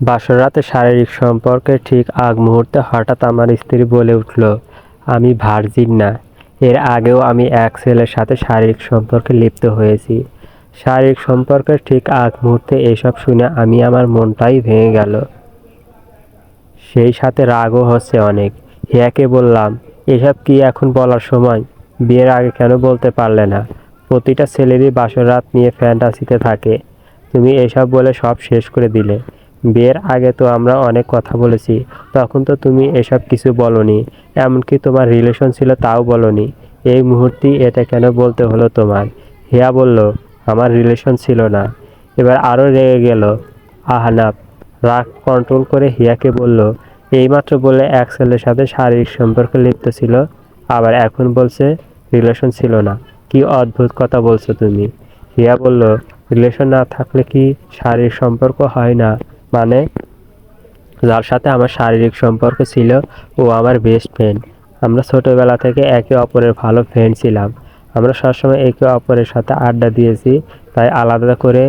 বাসর রাতে শারীরিক সম্পর্কে ঠিক আগ মুহূর্তে হঠাৎ আমার স্ত্রী বলে উঠল, আমি ভার্জিন না। এর আগেও আমি এক ছেলের সাথে শারীরিক সম্পর্কে লিপ্ত হয়েছি। শারীরিক সম্পর্কের ঠিক আগ মুহূর্তে এসব শুনে আমি আমার মনটাই ভেঙে গেল। সেই সাথে রাগও হচ্ছে অনেক। হিয়াকে বললাম, এসব কি এখন বলার সময়? বিয়ের আগে কেন বলতে পারলে না? প্রতিটা ছেলেরই বাসর রাত নিয়ে ফ্যান্টাসিতে থাকে। তুমি এসব বলে সব শেষ করে দিলে। বিয়ের আগে তো আমরা অনেক কথা বলেছি, তখন তো তুমি এসব কিছু বলনি, এমনকি তোমার রিলেশন ছিল তাও বলনি। এই মুহূর্তে এটা কেন বলতে হলো তোমার? হিয়া বলল, আমার রিলেশন ছিল না। এবার আরও রেগে গেল। আহনাব রাগ কন্ট্রোল করে হিয়াকে বলল, এইমাত্র বলে এক ছেলের সাথে শারীরিক সম্পর্কে লিপ্ত ছিল, আবার এখন বলছে রিলেশন ছিল না। কি অদ্ভুত কথা বলছো তুমি? হিয়া বলল রিলেশন না থাকলে কি শারীরিক সম্পর্ক হয় না? মানে যার সাথে আমার শারীরিক সম্পর্ক ছিল, ও আমার বেস্ট ফ্রেন্ড আমরা ছোটবেলা থেকে একে অপরের ভালো ফ্রেন্ড ছিলাম। আমরা সবসময় একে অপরের সাথে আড্ডা দিয়েছি, তাই আলাদা করে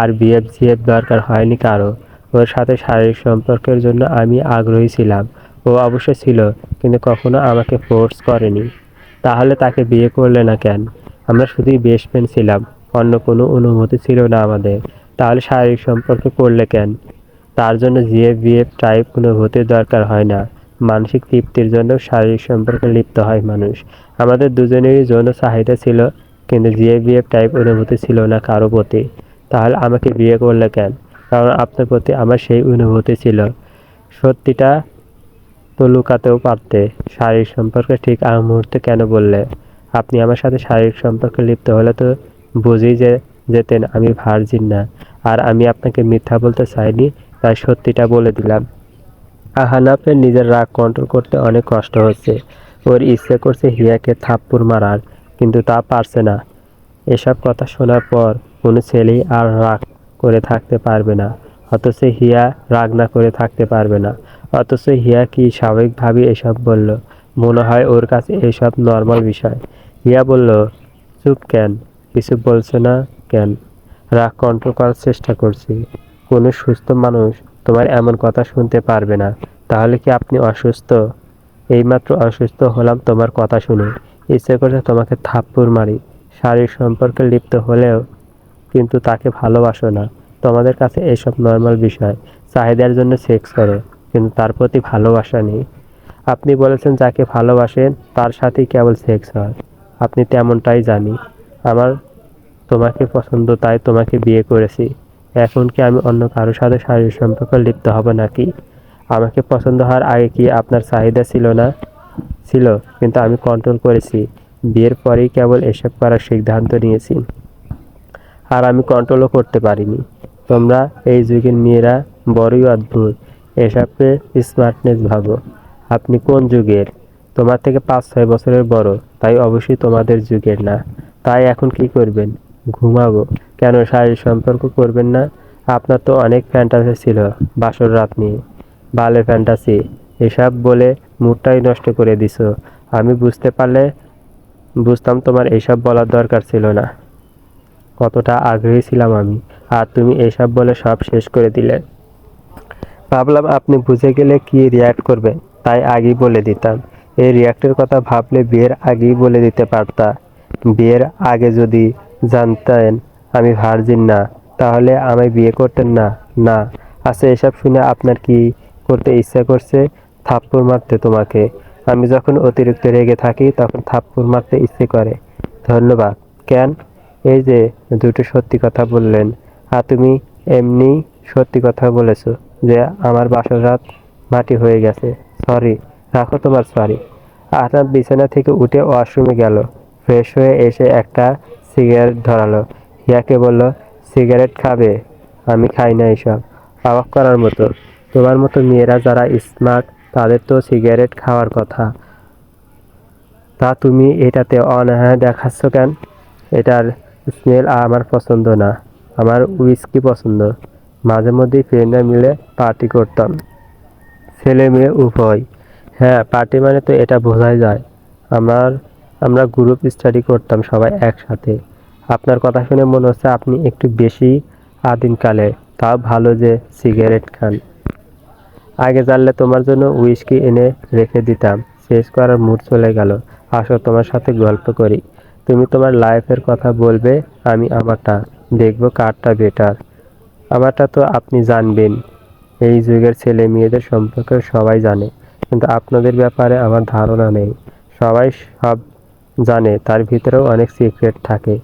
আর বিএফ জিএফ দরকার হয়নি কারও। ওর সাথে শারীরিক সম্পর্কের জন্য আমি আগ্রহী ছিলাম। ও অবশ্য ছিল, কিন্তু কখনো আমাকে ফোর্স করেনি। তাহলে তাকে বিয়ে করলে না কেন? আমরা শুধুই বেস্ট ফ্রেন্ড ছিলাম, অন্য কোনো অনুমতি ছিল না আমাদের। তাহলে শারীরিক সম্পর্ক করলে কেন? তার জন্য জিএফ বিএফ টাইপ অনুভূতির দরকার হয় না। মানসিক তৃপ্তির জন্য শারীরিক সম্পর্কে লিপ্ত হয় মানুষ। আমাদের দুজনেরই যৌন চাহিদা ছিল, কিন্তু জিএফ বিএফ টাইপ অনুভূতি ছিল না কারও প্রতি। তাহলে আমাকে বিয়ে করলে কেন? কারণ আপনার প্রতি আমার সেই অনুভূতি ছিল। সত্যিটা তো লুকাতেও পারতে। শারীরিক সম্পর্কে ঠিক আগ মুহূর্তে কেন বললে? আপনি আমার সাথে শারীরিক সম্পর্কে লিপ্ত হলে তো বুঝেই যে যেতেন, আমি ভার্জিন না। আর আমি আপনাকে মিথ্যা বলতে চাইনি তাই সত্যিটা বলে দিলাম। আহানাফের নিজের রাগ কন্ট্রোল করতে অনেক কষ্ট হচ্ছে। ওর ইচ্ছে করছে হিয়াকে থাপ্পড় মারার, কিন্তু তা পারছে না। এসব কথা শোনার পর কোনো ছেলেই আর রাগ করে থাকতে পারবে না, অথচ হিয়া রাগ না করে থাকতে পারবে না। অথচ হিয়া কি স্বাভাবিকভাবে এসব বলল? মনে হয় ওর কাছে এসব নর্মাল বিষয়। হিয়া বলল, চুপ কেন? কিছু বলছে না কেন? রাগ কন্ট্রোল করার চেষ্টা করছি। কোনো সুস্থ মানুষ তোমার এমন কথা শুনতে পারবে না। তাহলে কি আপনি অসুস্থ? এইমাত্র অসুস্থ হলাম তোমার কথা শুনে। ইচ্ছে করছে তোমাকে থাপ্পড় মারি। শারীরিক সম্পর্কে লিপ্ত হলেও কিন্তু তাকে ভালোবাসো না। তোমাদের কাছে এসব নর্মাল বিষয়। চাহিদার জন্য সেক্স করো, কিন্তু তার প্রতি ভালোবাসা নেই। আপনি বলেছেন যাকে ভালোবাসেন, তার সাথেই কেবল সেক্স হয়। আপনি তেমনটাই জানি। আমার তোমাকে পছন্দ, তাই তোমাকে বিয়ে করেছি। এখন কি আমি অন্য কারোর সাথে শারীরিক সম্পর্ক লিপ্ত হব নাকি? আমাকে পছন্দ হওয়ার আগে কি আপনার চাহিদা ছিল না? ছিল, কিন্তু আমি কন্ট্রোল করেছি। বিয়ের পরেই কেবল এসব করার সিদ্ধান্ত নিয়েছি। আর আমি কন্ট্রোলও করতে পারিনি। তোমরা এই যুগের মেয়েরা বড়ই অদ্ভুত। এসবকে স্মার্টনেস ভাবো। আপনি কোন যুগের? তোমার থেকে পাঁচ ছয় বছরের বড়, তাই অবশ্যই তোমাদের যুগের না। তাই এখন কি করবেন? ঘুমাবো। কেন শারীরিক সম্পর্ক করবেন না? আপনার তো অনেক ফ্যান্টাসি ছিল, বাসর রাত নিয়ে। বালে ফ্যান্টাসি এসব বলে মুডটাই নষ্ট করে দিছো আমি বুঝতে পারলে, বুঝতাম তোমার এইসব বলার দরকার ছিল না। কতটা আগ্রহী ছিলাম আমি, আর তুমি এসব বলে সব শেষ করে দিলে। ভাবলাম আপনি বুঝে গেলে কি রিয়াক্ট করবে, তাই আগেই বলে দিতাম। এই রিয়াক্টের কথা ভাবলে বিয়ের আগেই বলে দিতে পারতা। বিয়ের আগে যদি জানতেন আমি ভার্জিন না, তাহলে আমায় বিয়ে করতেন না। না আচ্ছা এসব শুনে আপনার কি করতে ইচ্ছা করছে? থাপ্পড় মারতে তোমাকে। আমি যখন অতিরিক্ত রেগে থাকি, তখন থাপ্পড় মারতে ইচ্ছে করে। ধন্যবাদ। কেন? এই যে দুটো সত্যি কথা বললেন। আর তুমি এমনি সত্যি কথা বলেছ যে আমার বাসর রাত মাটি হয়ে গেছে। সরি, রাখো তোমার সরি। আহনাদ বিছানা থেকে উঠে ওয়াশরুমে গেল। ফ্রেশ হয়ে এসে একটা সিগারেট ধরালো। হিয়াকে বলল, সিগারেট খাবে? আমি খাই না এসব। অবাক করার মতো। তোমার মতো মেয়েরা যারা স্মার্ট, তাদের তো সিগারেট খাওয়ার কথা। তা তুমি এটাতে অনাহার দেখাচ্ছ কেন? এটার স্মেল আমার পছন্দ না। আমার উইস্কি পছন্দ। মাঝে মধ্যেই ফ্রেন্ডরা মিলে পার্টি করতাম। ছেলে মেয়ে উভয়। হ্যাঁ পার্টি মানে তো এটা বোঝাই যায়। আমার, আমরা গ্রুপ স্টাডি করতাম সবাই একসাথে। আপনার কথা শুনে মনে হচ্ছে আপনি একটু বেশি আদিমকালে। তাও ভালো যে সিগারেট খান। আগে জানলে তোমার জন্য উইস্কি এনে রেখে দিতাম। শেষ করার মুড চলে গেল। আসো তোমার সাথে গল্প করি। তুমি তোমার লাইফের কথা বলবে, আমি আমারটা। দেখব কারটা বেটার। আমারটা তো আপনি জানবেন। এই যুগের ছেলে মেয়েদের সম্পর্কে সবাই জানে। কিন্তু আপনাদের ব্যাপারে আমার ধারণা নেই। সবাই সব জানে, তার ভিতরেও অনেক সিক্রেট থাকে।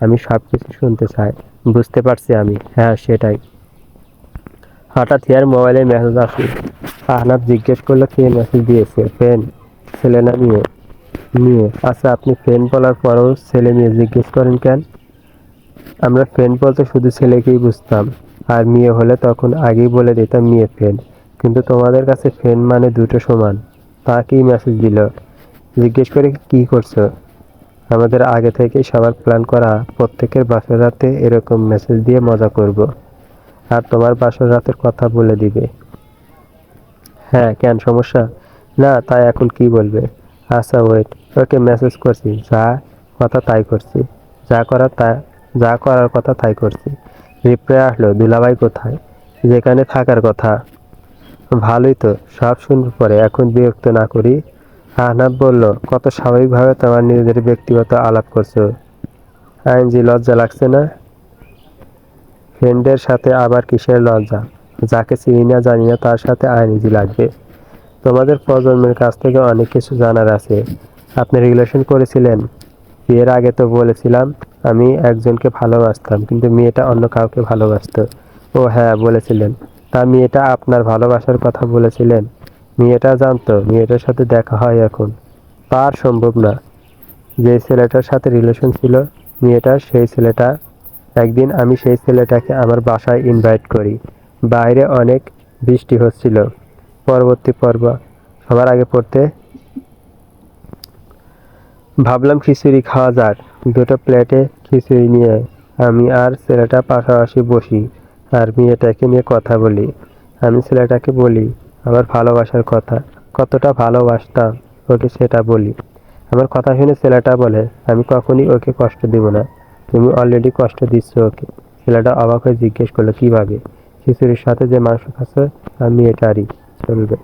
আমি সব কিছু শুনতে চাই। বুঝতে পারছি আমি। হ্যাঁ সেটাই। হঠাৎ ইয়ার মোবাইলে মেসেজ আসে আহনাব জিজ্ঞেস করল, কে মেসেজ দিয়েছে? ফ্রেন্ড ছেলে না মেয়ে? মেয়ে। আচ্ছা আপনি ফ্রেন্ড বলার পরেও ছেলে মেয়ে জিজ্ঞেস করেন কেন? আমরা ফ্রেন্ড বলতে শুধু ছেলেকেই বুঝতাম। আর মেয়ে হলে তখন আগেই বলে দিতাম মেয়ে ফ্রেন্ড কিন্তু তোমাদের কাছে ফ্রেন্ড মানে দুটো সমান। তা কি মেসেজ দিল। জিজ্ঞেস করে কি করছ? আমাদের আগে থেকেই সবার প্ল্যান করা প্রত্যেকের বাসর রাতে এরকম মেসেজ দিয়ে মজা করব। আর তোমার বাসর রাতের কথা বলে দিবে। হ্যাঁ কেন সমস্যা? না, তাই এখন কি বলবে? আচ্ছা ওয়েট ওকে মেসেজ করছি। যা কথা তাই করছি। যা করার তা, যা করার কথা তাই করছি। রিপ্লাই আসলো, দুলাভাই কোথায়? যেখানে থাকার কথা। ভালোই তো, সব শুনব পরে। এখন বিরক্ত না করি। আহনাব বলল, কত স্বাভাবিকভাবে তোমার নিজেদের ব্যক্তিগত আলাপ করছ? আইনজি লজ্জা লাগছে না? ফ্রেন্ডের সাথে আবার কিসের লজ্জা? যাকে চিনি না জানি না, তার সাথে আইনজি লাগবে। তোমাদের প্রজন্মের কাছ থেকে অনেক কিছু জানার আছে। আপনি রিলেশন করেছিলেন? বিয়ের আগে তো বলেছিলাম, আমি একজনকে ভালোবাসতাম, কিন্তু মেয়েটা অন্য কাউকে ভালোবাসতো। ও হ্যাঁ বলেছিলেন। তা মেয়েটা আপনার ভালোবাসার কথা বলেছিলেন? মেয়েটা জানতো, মেয়েটার সাথে দেখা হয় এখন। তার সম্ভব না। যে ছেলেটার সাথে রিলেশন ছিল মেয়েটার সেই ছেলেটা। একদিন আমি সেই ছেলেটাকে আমার বাসায় ইনভাইট করি। বাইরে অনেক বৃষ্টি হচ্ছিল। পরবর্তী পর্ব। সবার আগে পড়তে ভাবলাম খিচুড়ি খাওয়া যাক। দুটো প্লেটে খিচুড়ি নিয়ে আমি আর ছেলেটা পাশাপাশি বসি আর মেয়েটাকে নিয়ে কথা বলি। আমি ছেলেটাকে বলি আমার ভালোবাসার কথা। কতটা ভালোবাসতাম ওকে সেটা বলি। আমার কথা শুনে ছেলেটা বলে, আমি কখনই ওকে কষ্ট দিব না। তুমি অলরেডি কষ্ট দিচ্ছ ওকে। ছেলেটা অবাক হয়ে জিজ্ঞেস করল, কীভাবে? খিচুড়ির সাথে যে মাংস খাচ্ছে, আমি এটারই। চলবে।